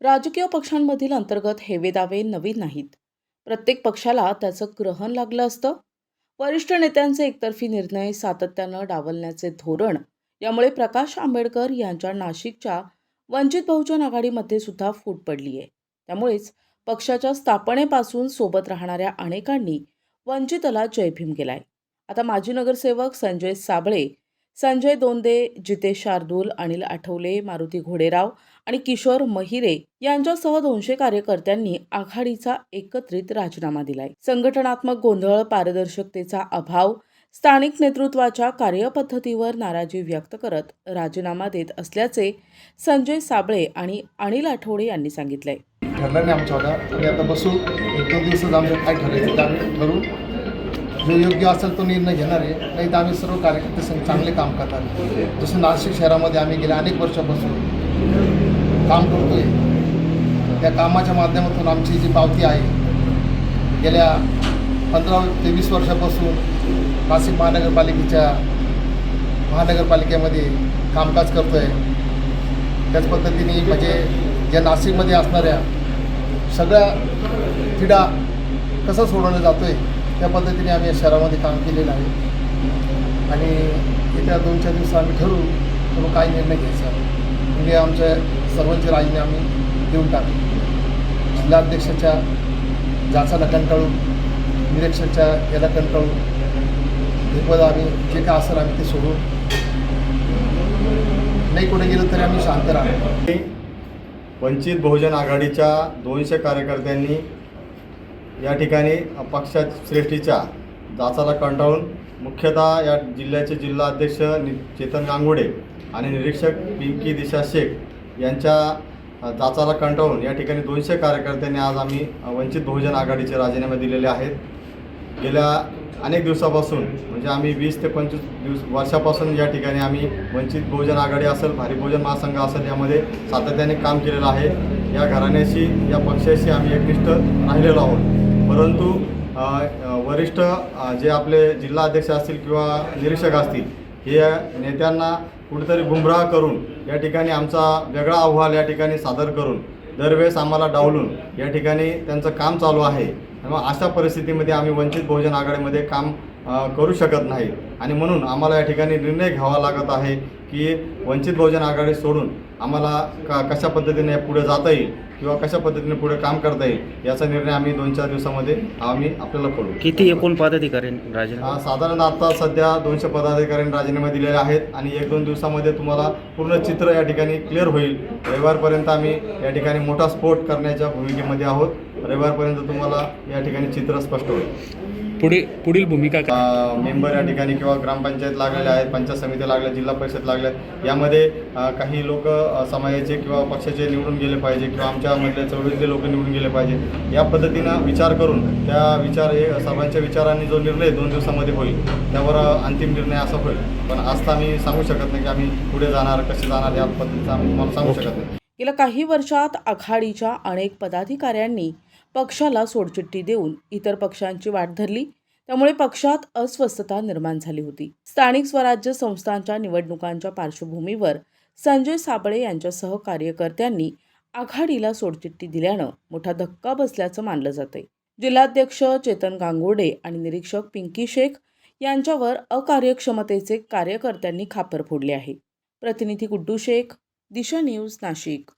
राजकीय पक्षांमधील अंतर्गत हेवेदावे नवीन नाहीत. प्रत्येक पक्षाला त्याचं ग्रहण लागलं असतं. वरिष्ठ नेत्यांचे एकतर्फी निर्णय सातत्यानं डावलण्याचे धोरण यामुळे प्रकाश आंबेडकर यांच्या नाशिकच्या वंचित बहुजन आघाडीमध्ये सुद्धा फूट पडली आहे त्यामुळेच पक्षाच्या स्थापनेपासून सोबत राहणाऱ्या अनेकांनी वंचितला जयभीम केलाय. आता माजी नगरसेवक संजय साबळे संजय दोंदे जितेश शार्दूल अनिल आठवले मारुती घोडेराव आणि किशोर महिरे यांच्यासह दोनशे कार्यकर्त्यांनी आघाडीचा एकत्रित राजीनामा दिलाय. संघटनात्मक गोंधळ पारदर्शकतेचा अभाव स्थानिक नेतृत्वाच्या कार्यपद्धतीवर नाराजी व्यक्त करत राजीनामा देत असल्याचे संजय साबळे आणि अनिल आठवडे यांनी सांगितलंय. ठरलं नाही आमच्या आता बसू एक दोन दिवसात आमचं काय ठरायचं ते आम्ही ठरवू. जो योग्य असेल तो निर्णय घेणार आहे. नाही तर आम्ही सर्व कार्यकर्ते संघ चांगले काम करतात. जसं नाशिक शहरामध्ये आम्ही गेल्या अनेक वर्षापासून काम करतोय. त्या कामाच्या माध्यमातून आमची जी पावती आहे गेल्या पंधरा ते वीस वर्षापासून नाशिक महानगरपालिकेच्या महानगरपालिकेमध्ये कामकाज करतो आहे त्याच पद्धतीने म्हणजे ज्या नाशिकमध्ये असणाऱ्या सगळ्या क्रीडा कसा सोडवला जातो आहे त्या पद्धतीने आम्ही या शहरामध्ये काम केलेलं आहे. आणि येत्या दोन चार दिवस आम्ही ठरवू तर मग काय निर्णय घ्यायचा? म्हणजे आमच्या सर्वांचे राजीने आम्ही देऊन टाकू. जिल्हाध्यक्षाच्या जाचाला कंटाळून निरीक्षकच्या याला कंटाळून हे पद आम्ही जे काय असेल आम्ही ते सोडू. नाही कुठे गेलं तरी आम्ही शांत राहतो वंचित बहुजन आघाडीच्या दोनशे कार्यकर्त्यांनी या ठिकाणी पक्षा श्रेष्ठीच्या जाचाला कंटाळून मुख्यतः या जिल्ह्याचे जिल्हा अध्यक्ष नि चेतन गांगुडे आणि निरीक्षक पिंकी दिशा शेख यांच्या जाचाला कंटाळून या ठिकाणी दोनशे कार्यकर्त्यांनी आज आम्ही वंचित बहुजन आघाडीचे राजीनामे दिलेले आहेत. गेल्या अनेक दिवसापासून म्हणजे आम्ही वीस ते पंचवीस दिवस वर्षापासून या ठिकाणी आम्ही वंचित बहुजन आघाडी असेल भारी बहुजन महासंघ असेल यामध्ये सातत्याने काम केलेलं आहे. या घराण्याशी या पक्षाशी आम्ही एकनिष्ठ राहिलेलो आहोत. परंतु वरिष्ठ जे आपले जिल्हा अध्यक्ष असतील किंवा निरीक्षक असतील हे नेत्यांना कुठेतरी गुमराह करून या ठिकाणी आमचा वेगळा अहवाल या ठिकाणी सादर करून दरवेळेस आम्हाला डावलून या ठिकाणी त्यांचं काम चालू आहे. त्यामुळे अशा परिस्थितीमध्ये आम्ही वंचित बहुजन आघाडीमध्ये काम करू शकत नाही. आणि म्हणून आम्हाला या ठिकाणी निर्णय घ्यावा लागत आहे की वंचित बहुजन आघाडी सोडून आम्हाला का कशा पद्धतीने पुढे जाता येईल किंवा कशा पद्धतीने पुढे काम करता येईल याचा निर्णय आम्ही दोन चार दिवसामध्ये आम्ही आपल्याला कळू किती एकूण पदाधिकारी राजीनामा? साधारण आता सध्या दोनशे पदाधिकाऱ्यांनी राजीनामे दिलेले आहेत आणि एक दोन दिवसामध्ये तुम्हाला पूर्ण चित्र या ठिकाणी क्लिअर होईल. रविवारपर्यंत आम्ही या ठिकाणी मोठा स्फोट करण्याच्या भूमिकेमध्ये आहोत. रविवारपर्यंत तुम्हाला या ठिकाणी चित्र स्पष्ट होईल. पुढे पुढील भूमिका काय? मेंबर या ठिकाणी किंवा ग्रामपंचायत लागलेल्या आहेत पंचायत समिती लागल्या जिल्हा परिषद लागल्या आहेत यामध्ये काही लोक समाजाचे किंवा पक्षाचे निवडून गेले पाहिजे किंवा आमच्यामधले चळवळीतले लोक निवडून गेले पाहिजे. या पद्धतीनं विचार करून त्या विचार हे सर्वांच्या विचारांनी जो निर्णय दोन दिवसामध्ये होईल त्यावर अंतिम निर्णय असा होईल. पण आज तर आम्ही सांगू शकत नाही की आम्ही पुढे जाणार कसे जाणार या पद्धतीचं आम्ही तुम्हाला सांगू शकत नाही. गेल्या काही वर्षात आघाडीच्या अनेक पदाधिकाऱ्यांनी पक्षाला सोडचिठ्ठी देऊन इतर पक्षांची वाट धरली. त्यामुळे पक्षात अस्वस्थता निर्माण झाली होती. स्थानिक स्वराज्य संस्थांच्या निवडणुकांच्या पार्श्वभूमीवर संजय साबळे यांच्यासह कार्यकर्त्यांनी आघाडीला सोडचिठ्ठी दिल्यानं मोठा धक्का बसल्याचं मानलं जाते जिल्हाध्यक्ष चेतन गांगोडे आणि निरीक्षक पिंकी शेख यांच्यावर अकार्यक्षमतेचे कार्यकर्त्यांनी खापर फोडले आहे. प्रतिनिधी गुड्डू शेख दिशा न्यूज नाशिक